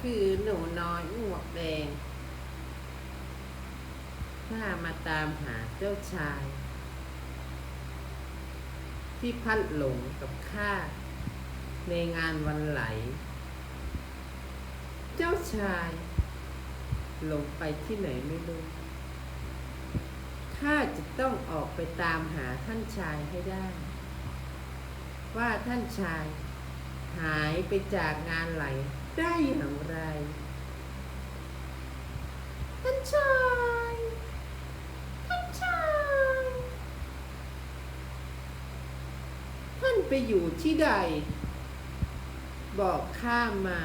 คือหนูน้อยหมวกแดงข้ามาตามหาเจ้าชาย ที่พัดหลงกับข้าในงานวันไหล เจ้าชายหลงไปที่ไหนไม่รู้ข้าจะต้องออกไปตามหาท่านชายให้ได้ ว่าท่านชายหายไปจากงานไหลได้อย่างไร ท่านชายท่านชายท่านไปอยู่ที่ใด บอกข้ามา